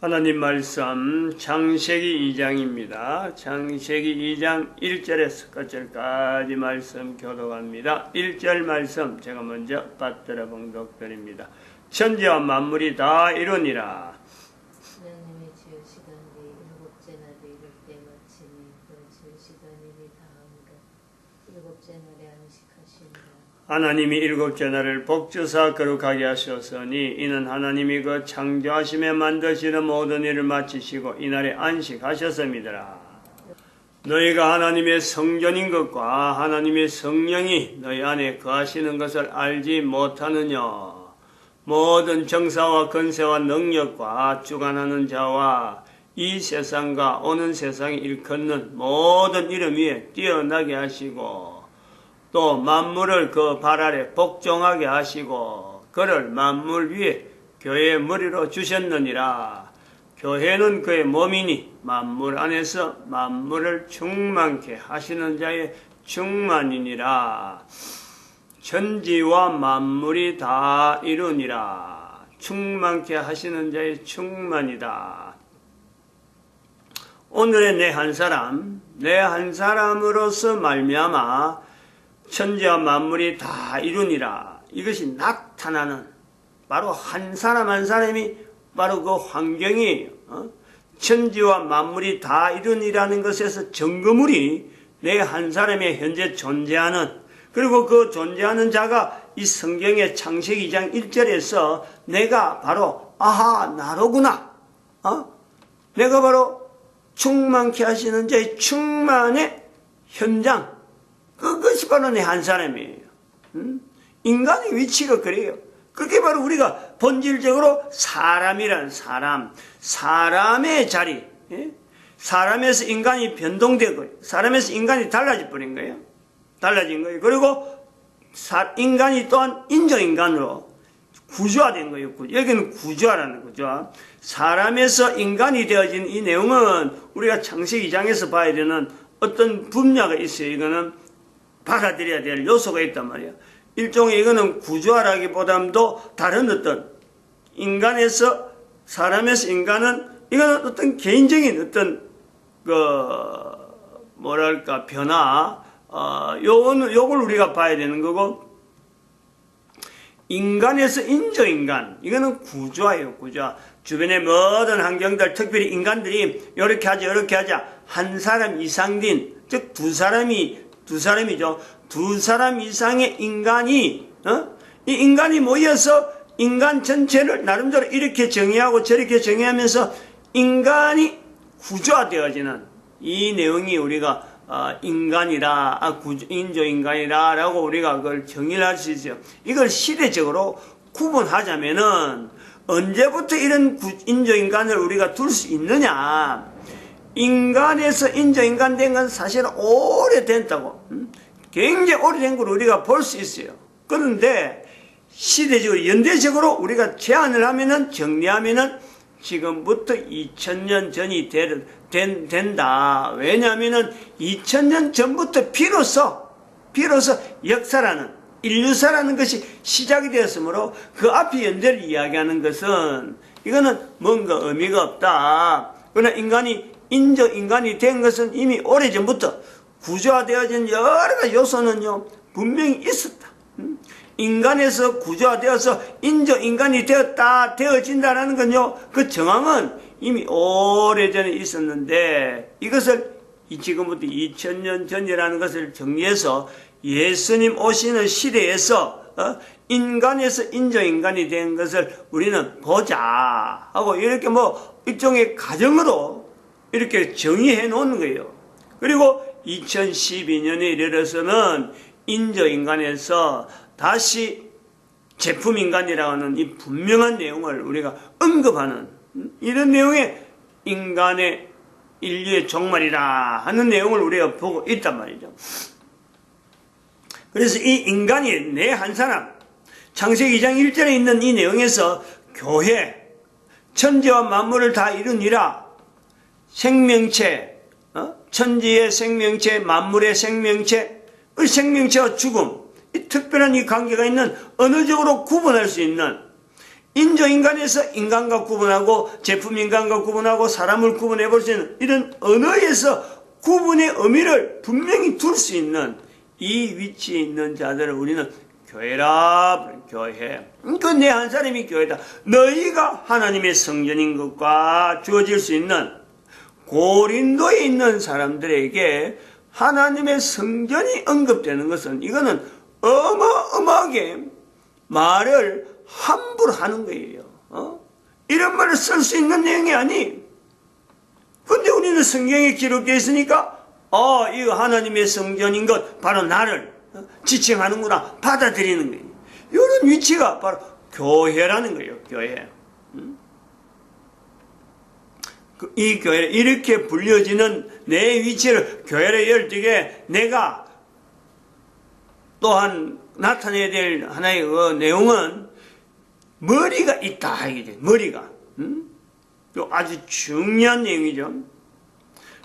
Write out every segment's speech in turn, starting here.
하나님 말씀 창세기 2장입니다. 창세기 2장 1절에서 끝절까지 말씀 교독합니다. 1절 말씀 제가 먼저 받들어 봉독드립니다. 천지와 만물이 다 이루니라. 하나님이 지으시던 뒤 일곱째 날에 이를 때 마치니 그 지으시던 일이 다음과 일곱째 날에 안식 하나님이 일곱째 날을 복주사 거룩하게 하셨으니 이는 하나님이 그 창조하심에 만드시는 모든 일을 마치시고 이날에 안식하셨습니다. 너희가 하나님의 성전인 것과 하나님의 성령이 너희 안에 거하시는 것을 알지 못하느냐 모든 정사와 건세와 능력과 주관하는 자와 이 세상과 오는 세상에 일컫는 모든 이름 위에 뛰어나게 하시고 또 만물을 그 발 아래 복종하게 하시고 그를 만물 위에 교회의 머리로 주셨느니라. 교회는 그의 몸이니 만물 안에서 만물을 충만케 하시는 자의 충만이니라. 천지와 만물이 다 이루니라. 충만케 하시는 자의 충만이다. 오늘의 내 한 사람, 내 한 사람으로서 말미암아 천지와 만물이 다 이루니라. 이것이 나타나는 바로 한 사람 한 사람이 바로 그 환경이 어? 천지와 만물이 다 이루니라는 것에서 증거물이 내 한 사람의 현재 존재하는 그리고 그 존재하는 자가 이 성경의 창세기 2장 1절에서 내가 바로 아하 나로구나. 어? 내가 바로 충만케 하시는 자의 충만의 현장 그것이 바로 내 한 사람이에요. 음? 인간의 위치가 그래요. 그게 바로 우리가 본질적으로 사람이란 사람, 사람의 자리, 예? 사람에서 인간이 변동되고, 사람에서 인간이 달라질 뿐인 거예요. 달라진 거예요. 그리고 사, 인간이 또한 인정인간으로 구조화된 거예요. 여기는 구조화라는 거죠. 사람에서 인간이 되어진 이 내용은 우리가 창세기 2장에서 봐야 되는 어떤 분야가 있어요. 이거는 받아들여야 될 요소가 있단 말이야. 일종의 이거는 구조화라기보다도 다른 어떤 인간에서 사람에서 인간은 이거는 어떤 개인적인 어떤 그 뭐랄까 변화 어 요거는 요걸 우리가 봐야 되는 거고 인간에서 인조인간 이거는 구조예요 구조 주변의 모든 환경들 특별히 인간들이 이렇게 하자 이렇게 하자 한 사람 이상 된 즉 두 사람이 두 사람이죠 두 사람 이상의 인간이 어? 이 인간이 모여서 인간 전체를 나름대로 이렇게 정의하고 저렇게 정의하면서 인간이 구조화되어지는 이 내용이 우리가 어, 인간이라, 아, 구조, 인조 인간이라라고 우리가 그걸 정의를 할 수 있어요. 이걸 시대적으로 구분하자면은 언제부터 이런 구, 인조 인간을 우리가 둘 수 있느냐? 인간에서 인조인간 된 건 사실 오래됐다고. 음? 굉장히 오래된 걸 우리가 볼 수 있어요. 그런데 시대적으로, 연대적으로 우리가 제안을 하면은, 정리하면은 지금부터 2000년 전이 되, 된, 된다. 왜냐하면은 2000년 전부터 비로소, 비로소 역사라는, 인류사라는 것이 시작이 되었으므로 그 앞에 연대를 이야기하는 것은 이거는 뭔가 의미가 없다. 그러나 인간이 인조 인간이 된 것은 이미 오래전부터 구조화되어진 여러 가지 요소는요, 분명히 있었다. 음? 인간에서 구조화되어서 인조 인간이 되었다, 되어진다라는 건요, 그 정황은 이미 오래전에 있었는데, 이것을 지금부터 2000년 전이라는 것을 정리해서 예수님 오시는 시대에서, 어? 인간에서 인조인간이 된 것을 우리는 보자. 하고 이렇게 뭐, 일종의 가정으로 이렇게 정의해 놓은 거예요. 그리고 2012년에 이르러서는 인조인간에서 다시 제품인간이라고 하는 이 분명한 내용을 우리가 언급하는 이런 내용의 인간의 인류의 종말이라 하는 내용을 우리가 보고 있단 말이죠. 그래서 이 인간이 내 한 사람, 창세기 2장 1절에 있는 이 내용에서 교회, 천지와 만물을 다 이루니라 생명체, 어? 천지의 생명체, 만물의 생명체, 그 생명체와 죽음, 이 특별한 이 관계가 있는 어느적으로 구분할 수 있는 인조인간에서 인간과 구분하고 제품인간과 구분하고 사람을 구분해 볼 수 있는 이런 언어에서 구분의 의미를 분명히 둘 수 있는 이 위치에 있는 자들을 우리는 교회라 교회. 그내 한 사람이 교회다. 너희가 하나님의 성전인 것과 주어질 수 있는 고린도에 있는 사람들에게 하나님의 성전이 언급되는 것은 이거는 어마어마하게 말을 함부로 하는 거예요. 어? 이런 말을 쓸 수 있는 내용이 아니. 근데 우리는 성경에 기록되어 있으니까, 어, 이거 하나님의 성전인 것, 바로 나를 어, 지칭하는구나, 받아들이는 거예요. 이런 위치가 바로 교회라는 거예요, 교회. 음? 그- 이 교회, 이렇게 불려지는 내 위치를 교회를 열지게 내가 또한 나타내야 될 하나의 그 내용은 머리가 있다 이게 머리가 음? 요 아주 중요한 내용이죠.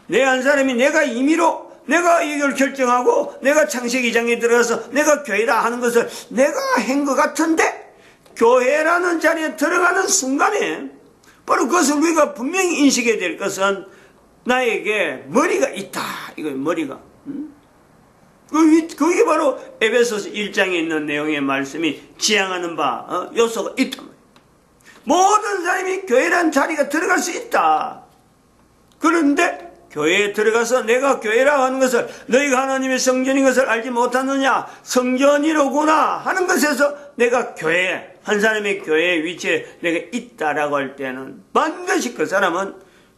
내 한 사람이 내가 임의로 내가 이걸 결정하고 내가 창세기 2장에 들어가서 내가 교회라 하는 것을 내가 한 것 같은데 교회라는 자리에 들어가는 순간에 바로 그것을 우리가 분명히 인식해야 될 것은 나에게 머리가 있다 이거 머리가 음? 그 위- 그게 바로 에베소서 1장에 있는 내용의 말씀이 지향하는 바 어, 요소가 말이에요. 모든 사람이 교회란 자리가 들어갈 수 있다. 그런데 교회에 들어가서 내가 교회라 하는 것을 너희가 하나님의 성전인 것을 알지 못하느냐 성전이로구나 하는 것에서 내가 교회 한 사람의 교회의 위치에 내가 있다라고 할 때는 반드시 그 사람은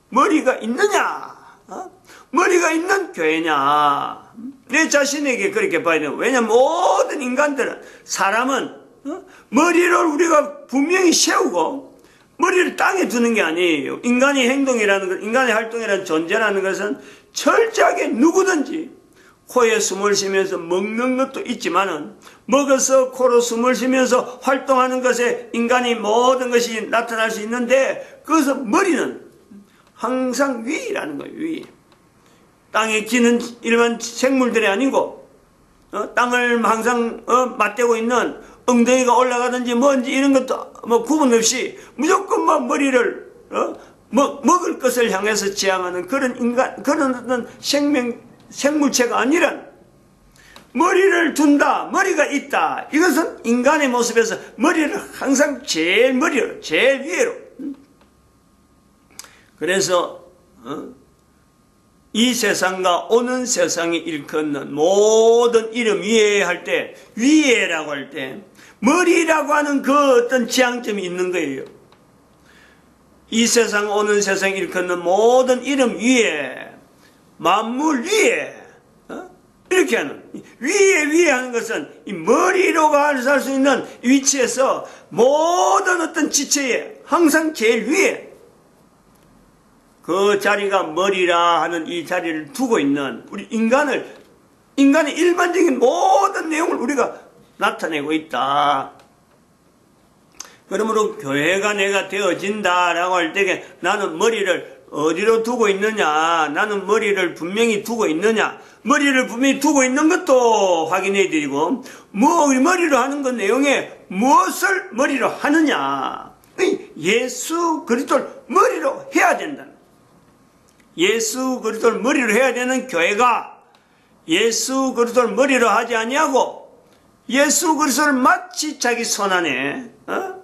머리가 있느냐 어? 머리가 있는 교회냐 내 자신에게 그렇게 봐야 돼요 왜냐하면 모든 인간들은 사람은 어? 머리를 우리가 분명히 세우고 머리를 땅에 두는 게 아니에요. 인간의 행동이라는 것, 인간의 활동이라는 존재라는 것은 철저하게 누구든지 코에 숨을 쉬면서 먹는 것도 있지만은 먹어서 코로 숨을 쉬면서 활동하는 것에 인간이 모든 것이 나타날 수 있는데 그것은 머리는 항상 위라는 거예요. 위. 땅에 기는 일반 생물들이 아니고 어, 땅을 항상 어, 맞대고 있는 엉덩이가 올라가든지 뭔지 이런 것도 뭐 구분 없이 무조건 막 머리를 어? 먹, 먹을 것을 향해서 지향하는 그런 인간 그런 어떤 생명 생물체가 아니란 머리를 둔다 머리가 있다 이것은 인간의 모습에서 머리를 항상 제일 머리로 제일 위로 음? 그래서 어? 이 세상과 오는 세상이 일컫는 모든 이름 위에 할 때, 위에라고 할 때, 머리라고 하는 그 어떤 지향점이 있는 거예요. 이 세상, 오는 세상 일컫는 모든 이름 위에, 만물 위에, 어? 이렇게 하는, 위에, 위에 하는 것은 이 머리로 갈수 있는 위치에서 모든 어떤 지체에 항상 제일 위에, 그 자리가 머리라 하는 이 자리를 두고 있는 우리 인간을 인간의 일반적인 모든 내용을 우리가 나타내고 있다. 그러므로 교회가 내가 되어진다라고 할때 나는 머리를 어디로 두고 있느냐? 나는 머리를 분명히 두고 있느냐? 머리를 분명히 두고 있는 것도 확인해 드리고 뭐 머리로 하는 것 내용에 무엇을 머리로 하느냐? 예수 그리스도를 머리로 해야 된다. 예수 그리스도를 머리로 해야 되는 교회가 예수 그리스도를 머리로 하지 아니하고 예수 그리스도를 마치 자기 손 안에 어?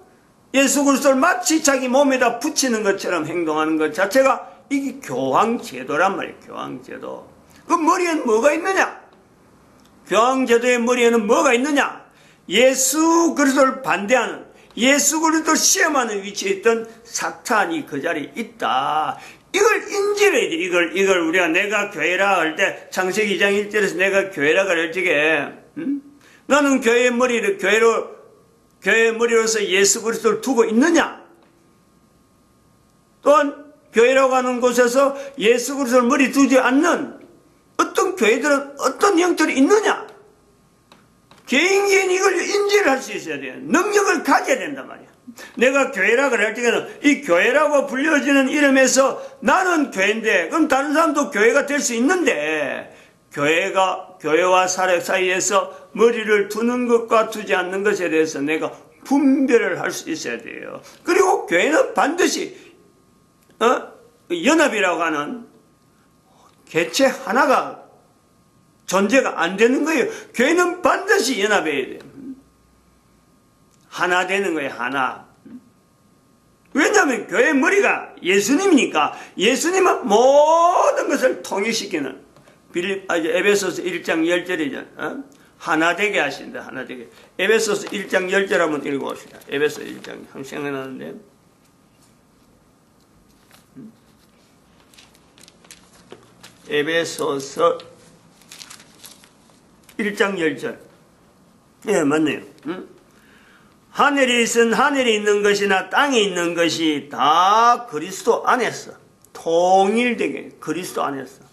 예수 그리스도를 마치 자기 몸에다 붙이는 것처럼 행동하는 것 자체가 이게 교황 제도란 말이에요. 교황 제도. 그 머리에는 뭐가 있느냐? 교황 제도의 머리에는 뭐가 있느냐? 예수 그리스도를 반대하는 예수 그리스도를 시험하는 위치에 있던 사탄이 그 자리에 있다. 이걸 인지를 해야 돼. 이걸, 이걸 우리가 내가 교회라 할 때, 창세기 2장 1절에서 내가 교회라 그럴 적에, 음? 나는 교회의 머리를, 교회로, 교회의 머리로서 예수 그리스도를 두고 있느냐? 또한, 교회라고 하는 곳에서 예수 그리스도를 머리 두지 않는 어떤 교회들은 어떤 형태로 있느냐? 개인 개인 이걸 인지를 할 수 있어야 돼요. 능력을 가져야 된단 말이야. 내가 교회라 그럴 때는 이 교회라고 불려지는 이름에서 나는 교회인데 그럼 다른 사람도 교회가 될 수 있는데 교회가 교회와 사례 사이에서 머리를 두는 것과 두지 않는 것에 대해서 내가 분별을 할 수 있어야 돼요. 그리고 교회는 반드시 어? 연합이라고 하는 개체 하나가 존재가 안 되는 거예요. 교회는 반드시 연합해야 돼요. 하나 되는 거예요, 하나. 왜냐하면 교회 머리가 예수님이니까 예수님은 모든 것을 통일시키는 빌립, 아, 이제 에베소서 1장 10절이죠. 어? 하나 되게 하신다, 하나 되게. 에베소서 1장 10절 한번 읽어 봅시다. 에베소 1장, 한 생각나는데. 에베소서 1장 10절. 예, 맞네요. 응? 하늘이 있은 하늘에 있는 것이나 땅에 있는 것이 다 그리스도 안에서 통일되게 그리스도 안에서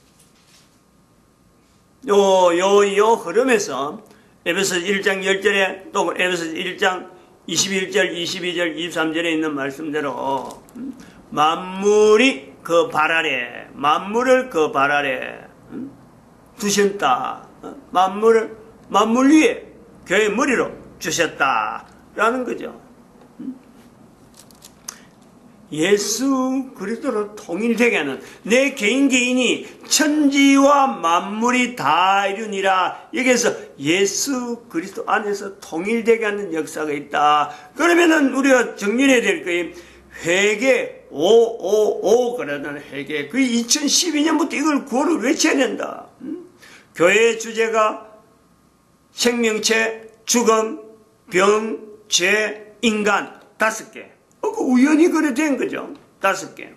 요, 요, 요 흐름에서 에베소 1장 10절에 또 에베소 1장 21절, 22절, 23절에 있는 말씀대로 음, 만물이 그 발 아래, 만물을 그 발 아래 음, 두셨다. 어? 만물을 만물 위에 교회 머리로 주셨다라는 거죠. 음? 예수 그리스도로 통일되게 하는 내 개인 개인이 천지와 만물이 다 이루니라 여기에서 예수 그리스도 안에서 통일되게 하는 역사가 있다. 그러면은 우리가 정리해야 될 거예요. 회개 555 그러는 회개 그 2012년부터 이걸 구호를 외쳐야 된다. 음? 교회의 주제가 생명체, 죽음, 병, 죄, 인간 다섯 개. 우연히 그래 된 거죠. 다섯 개.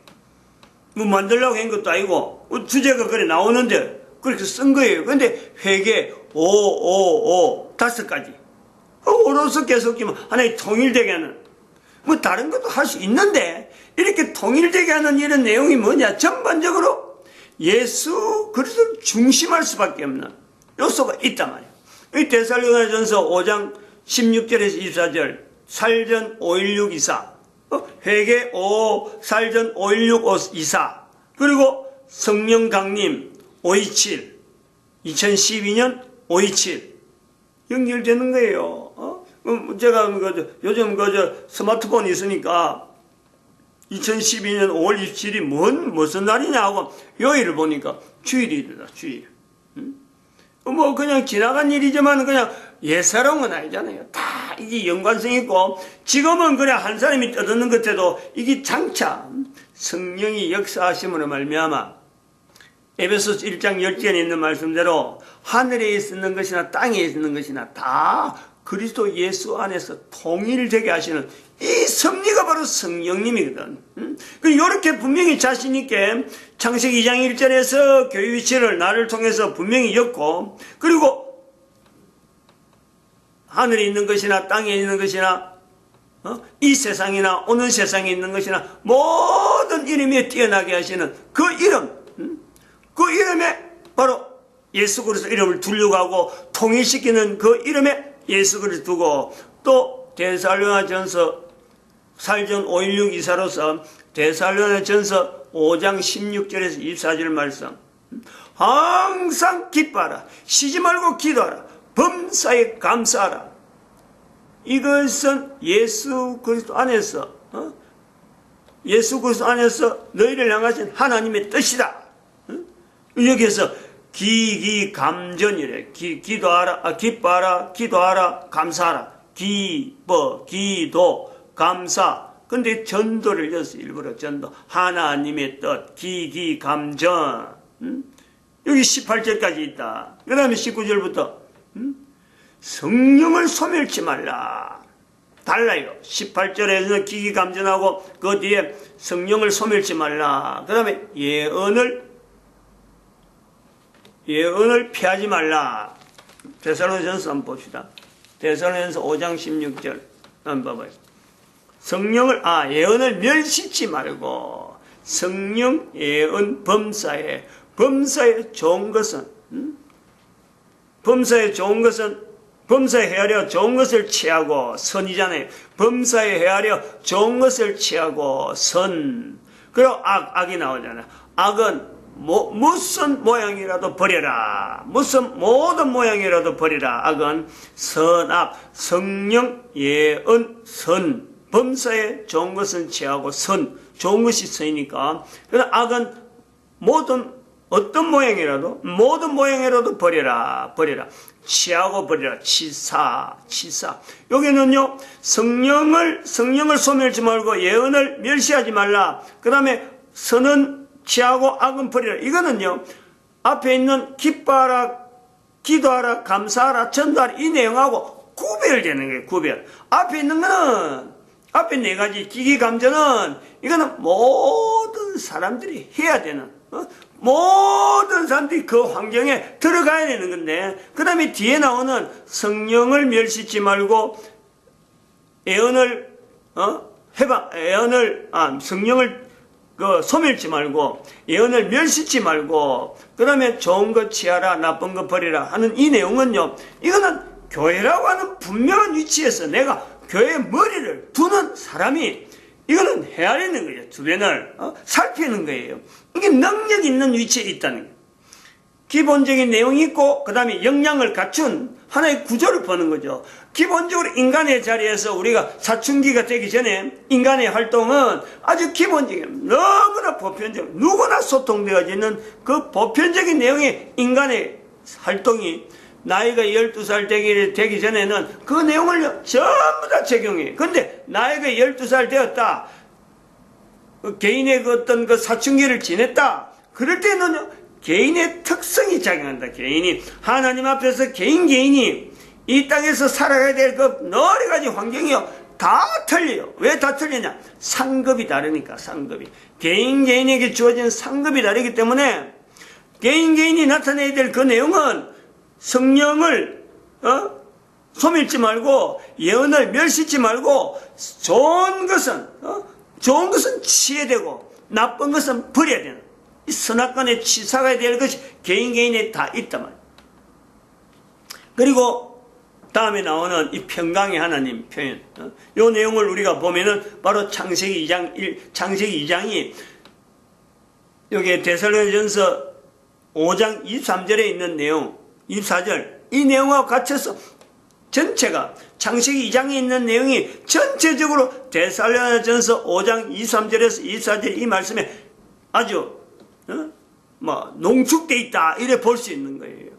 뭐 만들려고 한 것도 아니고 어, 주제가 그래 나오는데 그렇게 쓴 거예요. 근데 회개 5, 5, 5 다섯 가지. 어, 오로서 계속 지면 하나의 통일되게 하는 뭐 다른 것도 할 수 있는데 이렇게 통일되게 하는 이런 내용이 뭐냐? 전반적으로 예수 그리스도를 중심할 수밖에 없는 요소가 있단 말이에요. 이 데살로니가전서 5장 16절에서 24절 살전 516 24 어? 회개 5 살전 516 24 그리고 성령 강림 527 2012년 527 연결되는 거예요. 어? 음, 제가 그저 요즘 그저 스마트폰 있으니까 2012년 5월 27일이 뭔 무슨 날이냐 하고 요일을 보니까 주일이더라 주일. 음? 뭐 그냥 지나간 일이지만 그냥 옛사람은 건 아니잖아요. 다 이게 연관성 있고 지금은 그냥 한 사람이 떠드는 것에도 이게 장차 성령이 역사하심으로 말미암아 에베소 1장 10절에 있는 말씀대로 하늘에 있는 것이나 땅에 있는 것이나 다 그리스도 예수 안에서 통일되게 하시는 이 섭리가 바로 성령님이거든. 음? 이렇게 분명히 자신 있게 창세기 2장 1절에서 교회 위치를 나를 통해서 분명히 였고 그리고 하늘에 있는 것이나 땅에 있는 것이나 어? 이 세상이나 오는 세상에 있는 것이나 모든 이름에 뛰어나게 하시는 그 이름 음? 그 이름에 바로 예수 그리스도 이름을 하고 통일시키는 그 이름에 예수 그리스도 두고 또 데살로나 전서 살전 516 이사로서 데살로나 전서 5장 16절에서 24절 말씀. 항상 기뻐하라. 쉬지 말고 기도하라. 범사에 감사하라. 이것은 예수 그리스도 안에서 어? 예수 그리스도 안에서 너희를 향하신 하나님의 뜻이다. 어? 여기에서 기기 감전이래. 기, 기도하라 아, 기뻐하라 기도하라 감사하라. 기뻐 기도 감사. 근데 전도를 여서 일부러 전도. 하나님의 뜻 기기 감전. 음? 여기 18절까지 있다. 그 다음에 19절부터 음? 성령을 소멸치 말라. 달라요. 18절에서 기기 감전하고 그 뒤에 성령을 소멸치 말라. 그 다음에 예언을 예언을 피하지 말라. 대사로전서 한번 봅시다. 대사로전서 5장 16절 한번 봐봐요. 성령을 아 예언을 멸시치 말고 성령 예언 범사에 범사에 좋은 것은 음? 범사에 좋은 것은 범사에 헤아려 좋은 것을 취하고 선이잖아요. 범사에 헤아려 좋은 것을 취하고 선. 그리고 악 악이 나오잖아요. 악은 뭐, 무슨 모양이라도 버려라. 무슨 모든 모양이라도 버리라. 악은 선악, 성령, 예언, 선, 범사에 좋은 것은 취하고 선, 좋은 것이 선이니까. 그래서 악은 모든 어떤 모양이라도 모든 모양이라도 버려라. 버려라. 취하고 버려라. 치사 치사. 여기는요 성령을 성령을 소멸하지 말고 예언을 멸시하지 말라. 그 다음에 선은 취하고 악은 버리라 이거는요 앞에 있는 기뻐하라 기도하라 감사하라 전도하라 이 내용하고 구별되는 거예요 구별 앞에 있는 거는 앞에 네 가지 기기 감정은 이거는 모든 사람들이 해야 되는 어? 모든 사람들이 그 환경에 들어가야 되는 건데 그 다음에 뒤에 나오는 성령을 멸시지 말고 애언을 어? 해봐 애언을 아 성령을 그 소멸치 말고 예언을 멸시치 말고 그 다음에 좋은 것 취하라 나쁜 것 버리라 하는 이 내용은요 이거는 교회라고 하는 분명한 위치에서 내가 교회의 머리를 두는 사람이 이거는 헤아리는 거예요 주변을 어? 살피는 거예요 이게 능력 있는 위치에 있다는 거예요 기본적인 내용이 있고 그 다음에 역량을 갖춘 하나의 구조를 보는 거죠. 기본적으로 인간의 자리에서 우리가 사춘기가 되기 전에 인간의 활동은 아주 기본적인 너무나 보편적 누구나 소통되어지는 그 보편적인 내용의 인간의 활동이 나이가 12살 되기, 되기 전에는 그 내용을 전부 다 적용해. 근데 나이가 12살 되었다. 그 개인의 그 어떤 그 사춘기를 지냈다. 그럴 때는 개인의 특성이 작용한다. 개인이 하나님 앞에서 개인 개인이 이 땅에서 살아가야 될 그 여러 가지 환경이요 다 틀려요. 왜 다 틀리냐? 상급이 다르니까 상급이 개인 개인에게 주어진 상급이 다르기 때문에 개인 개인이 나타내야 될 그 내용은 성령을 어? 소멸치 말고 예언을 멸시치 말고 좋은 것은 어? 좋은 것은 취해되고 나쁜 것은 버려야 되는 이 선악간에 치사가 될 것이 개인 개인에 다 있단 말이에요. 그리고 다음에 나오는 이 평강의 하나님 표현. 어? 요 내용을 우리가 보면은 바로 창세기 2장 1, 창세기 2장이 여기에 데살로니전서 5장 23절에 있는 내용, 24절 이 내용하고 같이서 전체가 창세기 2장에 있는 내용이 전체적으로 데살로니전서 5장 23절에서 24절 이 말씀에 아주 어? 뭐 농축돼 있다 이래 볼 수 있는 거예요.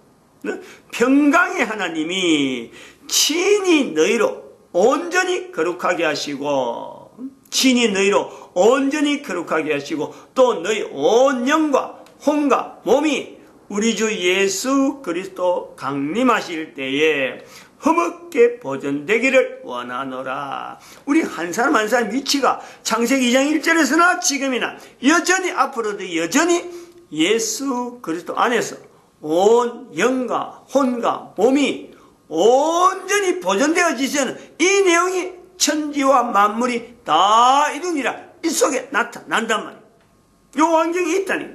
어? 평강의 하나님이 친히 너희로 온전히 거룩하게 하시고 친히 너희로 온전히 거룩하게 하시고 또 너희 온 영과 혼과 몸이 우리 주 예수 그리스도 강림하실 때에 흠없게 보존되기를 원하노라. 우리 한 사람 한 사람 위치가 창세기 2장 1절에서나 지금이나 여전히 앞으로도 여전히 예수 그리스도 안에서 온 영과 혼과 몸이 온전히 보존되어지시는 이 내용이 천지와 만물이 다 이루니라 이 속에 나타난단 말이에요. 요 환경이 있다니.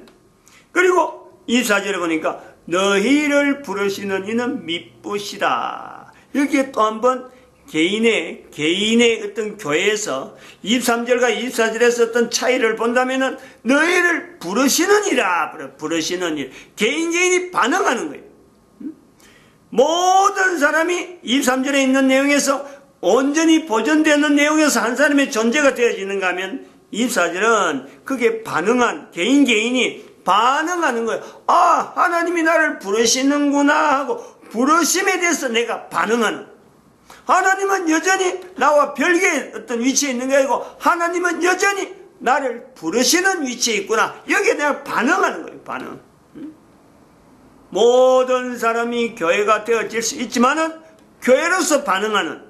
그리고 이 사절에 보니까 너희를 부르시는 이는 미쁘시다. 여기에 또 한 번 개인의, 개인의 어떤 교회에서 23절과 24절에서 어떤 차이를 본다면은 너희를 부르시느니라. 부르시는 일. 개인 개인이 반응하는 거예요. 모든 사람이 23절에 있는 내용에서 온전히 보존되는 내용에서 한 사람의 존재가 되어지는가 하면 24절은 그게 반응한 개인 개인이 반응하는 거예요. 아, 하나님이 나를 부르시는구나 하고 부르심에 대해서 내가 반응하는. 하나님은 여전히 나와 별개의 어떤 위치에 있는 게 아니고 하나님은 여전히 나를 부르시는 위치에 있구나. 여기에 내가 반응하는 거예요. 반응. 모든 사람이 교회가 되어질 수 있지만은 교회로서 반응하는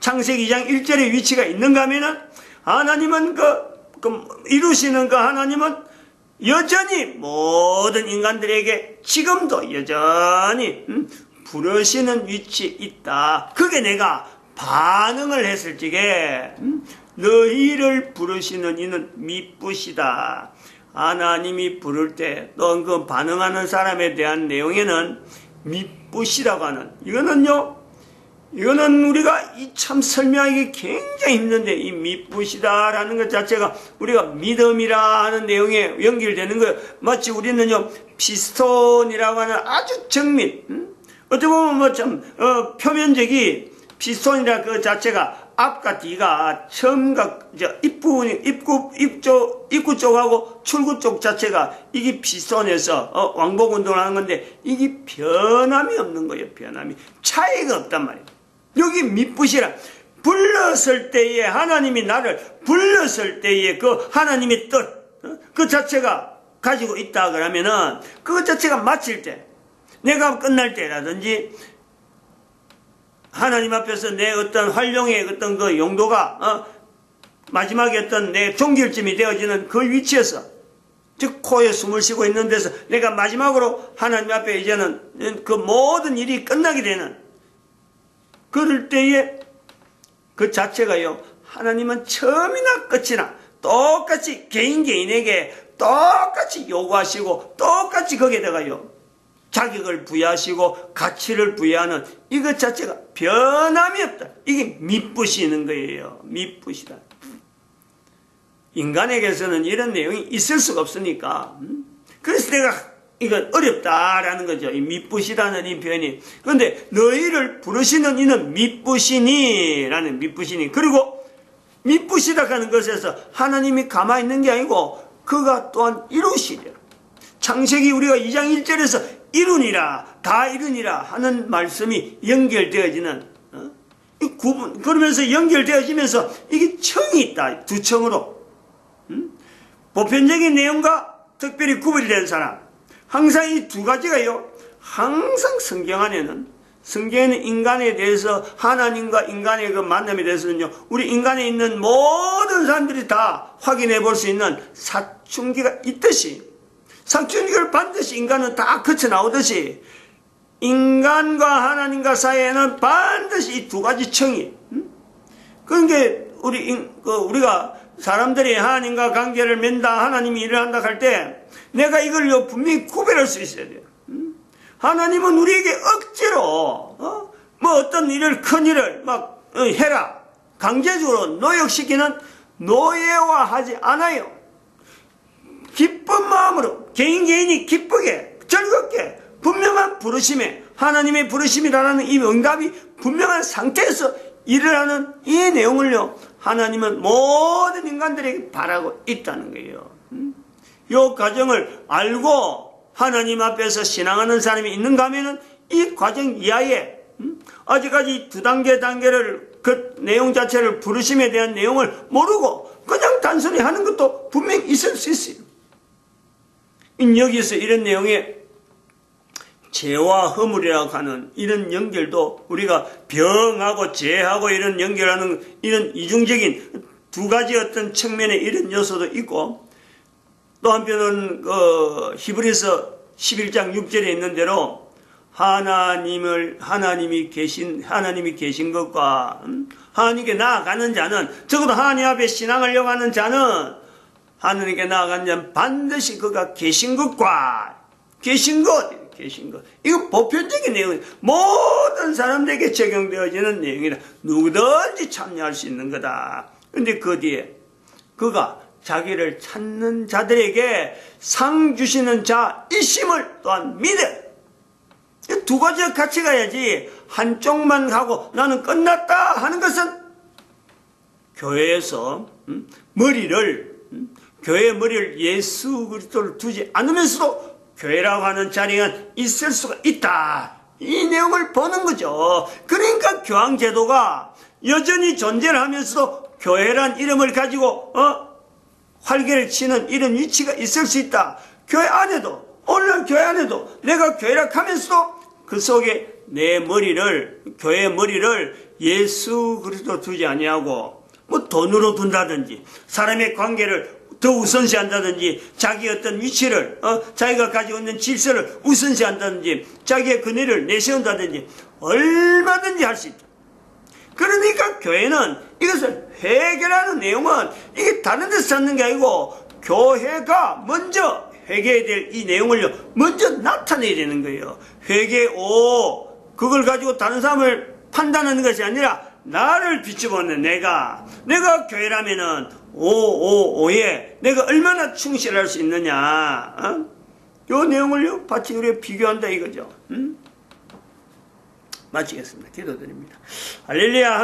창세기 2장 1절의 위치가 있는가 하면은 하나님은 그, 그 이루시는 그 하나님은 여전히 모든 인간들에게 지금도 여전히 음, 부르시는 위치에 있다. 그게 내가 반응을 했을 적에 음, 너희를 부르시는 이는 미쁘시다. 하나님이 부를 때또그 반응하는 사람에 대한 내용에는 미쁘시라고 하는 이거는요 이거는 우리가 이 참 설명하기 굉장히 힘든데 이 미쁘시다라는 것 자체가 우리가 믿음이라 하는 내용에 연결되는 거예요. 마치 우리는요 피스톤이라고 하는 아주 정밀 음? 어떻게 보면 뭐좀 어, 표면적이 피스톤이라 그 자체가 앞과 뒤가 처음과 저 입부분이 입구 입쪽 입구 쪽하고 출구 쪽 자체가 이게 피스톤에서 어, 왕복 운동을 하는 건데 이게 변함이 없는 거예요. 변함이 차이가 없단 말이에요. 여기 밑부시라 불렀을 때에 하나님이 나를 불렀을 때에 그 하나님의 뜻 그 자체가 가지고 있다 그러면은 그것 자체가 마칠 때 내가 끝날 때라든지 하나님 앞에서 내 어떤 활용의 어떤 그 용도가 어, 마지막에 어떤 내 종결점이 되어지는 그 위치에서 즉 코에 숨을 쉬고 있는 데서 내가 마지막으로 하나님 앞에 이제는 그 모든 일이 끝나게 되는 그럴 때에 그 자체가요 하나님은 처음이나 끝이나 똑같이 개인 개인에게 똑같이 요구하시고 똑같이 거기에다가요 자격을 부여하시고 가치를 부여하는 이것 자체가 변함이 없다. 이게 밑부시는 거예요. 밑부시다. 인간에게서는 이런 내용이 있을 수가 없으니까. 음? 그래서 내가 이건 어렵다라는 거죠. 이 밑부시다는 이 표현이. 그런데 너희를 부르시는 이는 밑부시니라는 밑부시니. 그리고 밑부시다 하는 것에서 하나님이 가만히 있는 게 아니고 그가 또한 이루시리라. 창세기 우리가 2장 1절에서 이루니라 다 이루니라 하는 말씀이 연결되어지는 어? 이 구분 그러면서 연결되어지면서 이게 청이 있다 두 청으로 음? 보편적인 내용과 특별히 구별된 사람 항상 이 두 가지가요 항상 성경 안에는 성경에는 인간에 대해서 하나님과 인간의 그 만남에 대해서는요 우리 인간에 있는 모든 사람들이 다 확인해 볼 수 있는 사춘기가 있듯이 사춘기를 반드시 인간은 다 거쳐 나오듯이 인간과 하나님과 사이에는 반드시 이 두 가지 음? 그러니까 우리 인- 그 우리가 사람들이 하나님과 관계를 맺다 하나님이 일을 한다 할 때 내가 이걸 요 분명히 구별할 수 있어야 돼요. 음? 하나님은 우리에게 억지로 어? 뭐 어떤 일을 큰 일을 막 어, 해라 강제적으로 노역시키는 노예화 하지 않아요. 기쁜 마음으로 개인 개인이 기쁘게 즐겁게 분명한 부르심에 하나님의 부르심이라는 이 응답이 분명한 상태에서 일을 하는 이 내용을요 하나님은 모든 인간들에게 바라고 있다는 거예요. 음? 이 과정을 알고 하나님 앞에서 신앙하는 사람이 있는가 하면은 이 과정 이하에 음? 아직까지 두 단계 단계를 그 내용 자체를 부르심에 대한 내용을 모르고 그냥 단순히 하는 것도 분명히 있을 수 있어요. 여기서 이런 내용에 죄와 허물이라고 하는 이런 연결도 우리가 병하고 죄하고 이런 연결하는 이런 이중적인 두 가지 어떤 측면의 이런 요소도 있고 또 한편은 그 히브리서 11장 6절에 있는 대로 하나님을 하나님이 계신 하나님이 계신 것과 음, 하나님께 나아가는 자는 적어도 하나님 앞에 신앙하려고 하는 자는 하나님께 나아간 자는 반드시 그가 계신 것과 계신 것 계신 것 이거 보편적인 내용 모든 사람들에게 적용되어지는 내용이라 누구든지 참여할 수 있는 거다. 근데 그 뒤에 그가 자기를 찾는 자들에게 상 주시는 자 이심을 또한 믿어. 이두 가지가 같이 가야지 한쪽만 하고 나는 끝났다 하는 것은 교회에서 음, 머리를 음, 교회의 머리를 예수 그리스도를 두지 않으면서도 교회라고 하는 자리가 있을 수가 있다. 이 내용을 보는 거죠. 그러니까 교황 제도가 여전히 존재를 하면서도 교회란 이름을 가지고 어? 활개를 치는 이런 위치가 있을 수 있다. 교회 안에도 오늘 교회 안에도 내가 교회라 하면서도 그 속에 내 머리를 교회 머리를 예수 그리스도 두지 아니하고 뭐 돈으로 둔다든지 사람의 관계를 더 우선시한다든지 자기 어떤 위치를 어, 자기가 가지고 있는 질서를 우선시한다든지 자기의 근혜를 내세운다든지 얼마든지 할 수 있다. 그러니까 교회는 이것을 회개라는 내용은 이게 다른 데서 찾는 게 아니고 교회가 먼저 회개해야 될 이 내용을요 먼저 나타내야 되는 거예요. 회개 오 그걸 가지고 다른 사람을 판단하는 것이 아니라 나를 비춰보는 내가 내가 교회라면은 오오오에 내가 얼마나 충실할 수 있느냐 어? 요 내용을요 우리가 비교한다 이거죠 음? 마치겠습니다 기도드립니다 할렐루야